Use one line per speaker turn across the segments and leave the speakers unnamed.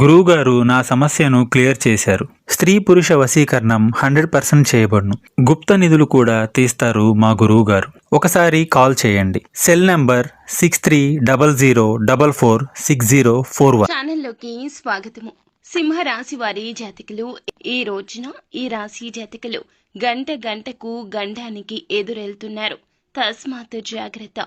గురువుగారు నా సమస్యను క్లియర్ చేశారు. స్త్రీ పురుష వశీకరణం హండ్రెడ్ పర్సెంట్ చేయబడును. గుప్త నిధులు కూడా తీస్తారు మా గురువుగారు. ఒకసారి కాల్ చేయండి. Cell number six three double zero double four six zero four one.
ఛానల్లోకి స్వాగతము. సింహ రాశి వారి జాతకులు ఈ రోజున ఈ రాశి జాతకులు గంట గంటకు గండానికి ఎదురెళ్తున్నారు. తస్మాత్ జాగ్రత్త.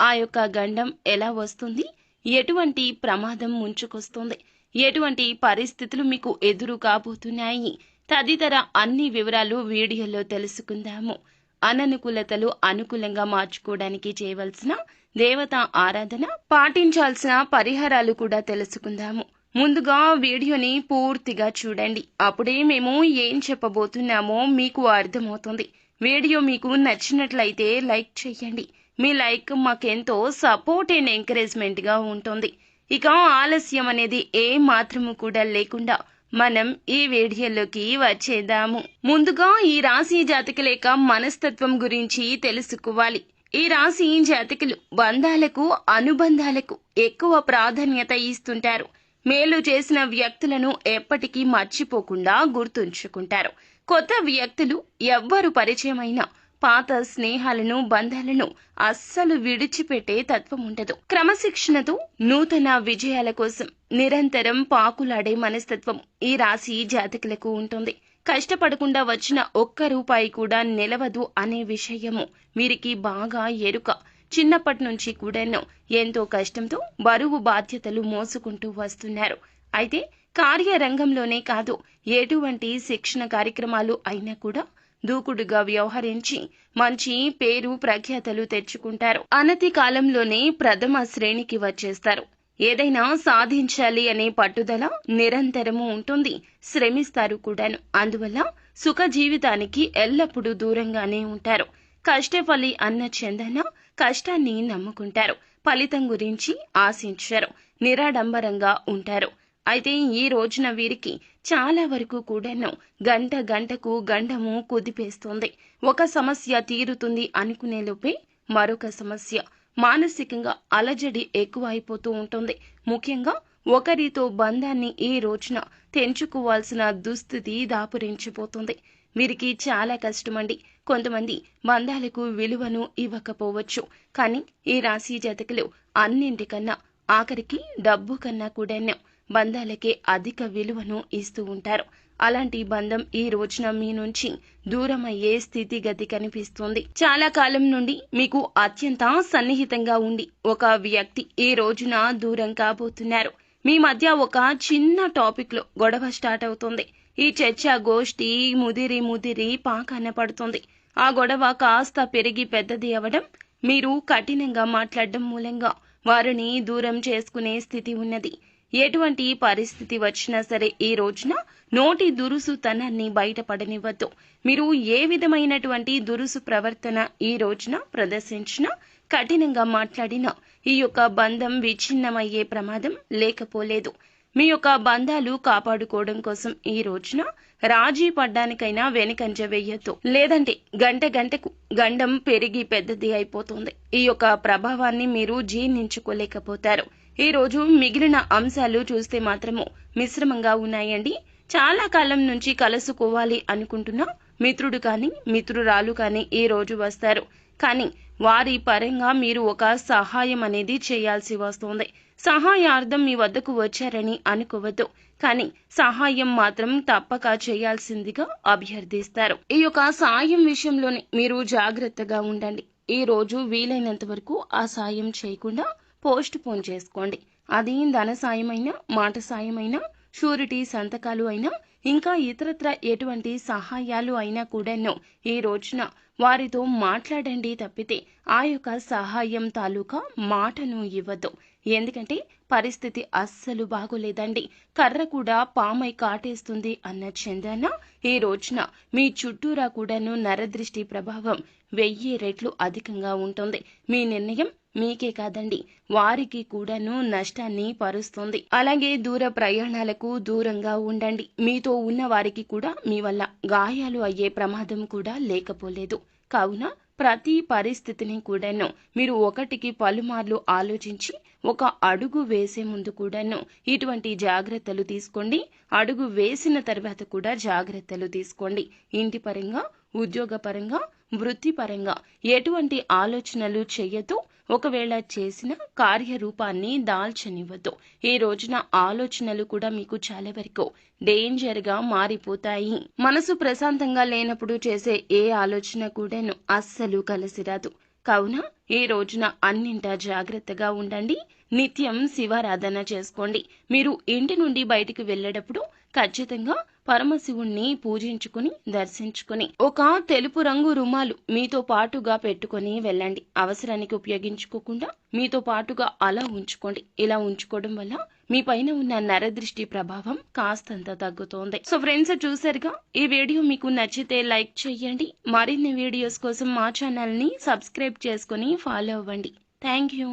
ఆ యొక్క గండం ఎలా వస్తుంది? ఎటువంటి ప్రమాదం ముంచుకొస్తుంది? ఎటువంటి పరిస్థితులు మీకు ఎదురు కాబోతున్నాయి? తదితర అన్ని వివరాలు వీడియోలో తెలుసుకుందాము. అననుకూలతలు అనుకూలంగా మార్చుకోవడానికి చేయవలసిన దేవతా ఆరాధన పాటించాల్సిన పరిహారాలు కూడా తెలుసుకుందాము. ముందుగా వీడియోని పూర్తిగా చూడండి. అప్పుడే మేము ఏం చెప్పబోతున్నామో మీకు అర్థమవుతుంది. వీడియో మీకు నచ్చినట్లయితే లైక్ చేయండి. మీ లైక్ మాకెంతో సపోర్ట్ అండ్ ఎంకరేజ్మెంట్గా ఉంటుంది. ఇక ఆలస్యం అనేది ఏ మాత్రము కూడా లేకుండా మనం ఈ వీడియోలోకి వచ్చేద్దాము. ముందుగా ఈ రాశి జాతకుల యొక్క మనస్తత్వం గురించి తెలుసుకోవాలి. ఈ రాశి జాతకులు బంధాలకు అనుబంధాలకు ఎక్కువ ప్రాధాన్యత ఇస్తుంటారు. మేలు చేసిన వ్యక్తులను ఎప్పటికీ మర్చిపోకుండా గుర్తుంచుకుంటారు. కొత్త వ్యక్తులు ఎవ్వరు పరిచయమైనా పాత స్నేహాలను బంధాలను అస్సలు విడిచిపెట్టే తత్వం ఉండదు. క్రమశిక్షణతో నూతన విజయాల కోసం నిరంతరం పాకులాడే మనస్తత్వం ఈ రాశి జాతకులకు ఉంటుంది. కష్టపడకుండా వచ్చిన ఒక్క రూపాయి కూడా నిలవదు అనే విషయము వీరికి బాగా ఎరుక. చిన్నప్పటి నుంచి కూడాను ఎంతో కష్టంతో బరువు బాధ్యతలు మోసుకుంటూ వస్తున్నారు. అయితే కార్యరంగంలోనే కాదు ఎటువంటి శిక్షణ కార్యక్రమాలు అయినా కూడా దూకుడుగా వ్యవహరించి మంచి పేరు ప్రఖ్యాతలు తెచ్చుకుంటారు. అనతి కాలంలోనే ప్రథమ శ్రేణికి వచ్చేస్తారు. ఏదైనా సాధించాలి అనే పట్టుదల నిరంతరము ఉంటుంది. శ్రమిస్తారు కూడాను. అందువల్ల సుఖ జీవితానికి ఎల్లప్పుడూ దూరంగానే ఉంటారు. కష్టఫలి అన్న చందన కష్టాన్ని నమ్ముకుంటారు. ఫలితం గురించి ఆశించారు. నిరాడంబరంగా ఉంటారు. అయితే ఈ రోజున వీరికి చాలా వరకు కూడాను గంట గంటకు గండము కుదిపేస్తుంది. ఒక సమస్య తీరుతుంది అనుకునే లోపే మరొక సమస్య మానసికంగా అలజడి ఎక్కువ అయిపోతూ ఉంటుంది. ముఖ్యంగా ఒకరితో బంధాన్ని ఈ రోజున తెంచుకోవాల్సిన దుస్థితి దాపురించిపోతుంది. వీరికి చాలా కష్టమండి. కొంతమంది బంధాలకు విలువను ఇవ్వకపోవచ్చు. కానీ ఈ రాశి జాతకులు అన్నింటికన్నా ఆఖరికి డబ్బు కన్నా కూడాను బంధాలకే అధిక విలువను ఇస్తూ ఉంటారు. అలాంటి బంధం ఈ రోజున మీ నుంచి దూరం అయ్యే స్థితిగతి కనిపిస్తుంది. చాలా కాలం నుండి మీకు అత్యంత సన్నిహితంగా ఉండి ఒక వ్యక్తి ఈ రోజున దూరం కాబోతున్నారు. మీ మధ్య ఒక చిన్న టాపిక్లో గొడవ స్టార్ట్ అవుతుంది. ఈ చర్చ గోష్ఠి ముదిరి ముదిరి పాకాన పడుతుంది. ఆ గొడవ కాస్త పెరిగి పెద్దది అవడం మీరు కఠినంగా మాట్లాడడం మూలంగా వారిని దూరం చేసుకునే స్థితి ఉన్నది. ఎటువంటి పరిస్థితి వచ్చినా సరే ఈ రోజున నోటి దురుసుతనాన్ని బయటపడనివ్వద్దు. మీరు ఏ విధమైనటువంటి దురుసు ప్రవర్తన ఈ రోజున ప్రదర్శించినా కఠినంగా మాట్లాడినా ఈ యొక్క బంధం విచ్ఛిన్నమయ్యే ప్రమాదం లేకపోలేదు. మీ యొక్క బంధాలు కాపాడుకోవడం కోసం ఈ రోజున రాజీ పడ్డానికైనా వెనుకంజ వేయొద్దు. లేదంటే గంట గంటకు గండం పెరిగి పెద్దది అయిపోతుంది. ఈ యొక్క ప్రభావాన్ని మీరు జీర్ణించుకోలేకపోతారు. ఈ రోజు మిగిలిన అంశాలు చూస్తే మాత్రము మిశ్రమంగా ఉన్నాయండి. చాలా కాలం నుంచి కలుసుకోవాలి అనుకుంటున్న మిత్రుడు కానీ మిత్రురాలు కానీ ఈ రోజు వస్తారు. కానీ వారి పరంగా మీరు ఒక సహాయం అనేది చేయాల్సి వస్తుంది. సహాయార్థం మీ వద్దకు వచ్చారని అనుకోవద్దు. కానీ సహాయం మాత్రం తప్పక చేయాల్సిందిగా అభ్యర్థిస్తారు. ఈ యొక్క సాయం విషయంలోనే మీరు జాగ్రత్తగా ఉండండి. ఈ రోజు వీలైనంత వరకు ఆ సాయం చేయకుండా పోస్ట్ పోన్ చేసుకోండి. అది ధన సాయమైనా మాట సాయమైనా షూరిటీ సంతకాలు అయినా ఇంకా ఇతరత్ర ఎటువంటి సహాయాలు అయినా కూడాను ఈ రోజున వారితో మాట్లాడండి తప్పితే ఆ యొక్క సహాయం తాలూకా మాటను ఇవ్వద్దు ఎందుకంటే పరిస్థితి అస్సలు బాగోలేదండి. కర్ర కూడా పామై కాటేస్తుంది అన్న చంద్రన్న ఈ రోజున మీ చుట్టూరా కూడాను నరదృష్టి ప్రభావం వెయ్యి రెట్లు అధికంగా ఉంటుంది. మీ నిర్ణయం మీకే కాదండి. వారికి కూడాను నష్టాన్ని పరుస్తుంది. అలాగే దూర ప్రయాణాలకు దూరంగా ఉండండి. మీతో ఉన్న వారికి కూడా మీ వల్ల గాయాలు అయ్యే ప్రమాదం కూడా లేకపోలేదు. కావున ప్రతి పరిస్థితిని కూడాను మీరు ఒకటికి పలుమార్లు ఆలోచించి ఒక అడుగు వేసే ముందు కూడాను ఇటువంటి జాగ్రత్తలు తీసుకోండి. అడుగు వేసిన తర్వాత కూడా జాగ్రత్తలు తీసుకోండి. ఇంటి పరంగా ఉద్యోగపరంగా వృత్తిపరంగా ఎటువంటి ఆలోచనలు చేయదు ఒకవేళ చేసిన కార్యరూపాన్ని దాల్చనివ్వద్దు ఈ రోజున ఆలోచనలు కూడా మీకు చాలా వరకు డేంజర్గా మారిపోతాయి. మనసు ప్రశాంతంగా లేనప్పుడు చేసే ఏ ఆలోచన కూడాను అస్సలు కలిసిరాదు. కావున ఈ రోజున అన్నింటా జాగ్రత్తగా ఉండండి. నిత్యం శివారాధన చేసుకోండి. మీరు ఇంటి నుండి బయటికి వెళ్ళేటప్పుడు ఖచ్చితంగా పరమశివుణ్ణి పూజించుకుని దర్శించుకుని ఒక తెలుపు రంగు రుమాలు మీతో పాటుగా పెట్టుకొని వెళ్ళండి. అవసరానికి ఉపయోగించుకోకుండా మీతో పాటుగా అలా ఉంచుకోండి. ఇలా ఉంచుకోవడం వల్ల మీ పైన ఉన్న నరదృష్టి ప్రభావం కాస్తంత తగ్గుతోంది. సో ఫ్రెండ్స్ చూసారుగా ఈ వీడియో మీకు నచ్చితే లైక్ చేయండి. మరిన్ని వీడియోస్ కోసం మా ఛానల్ని సబ్స్క్రైబ్ చేసుకుని ఫాలో అవ్వండి. Thank you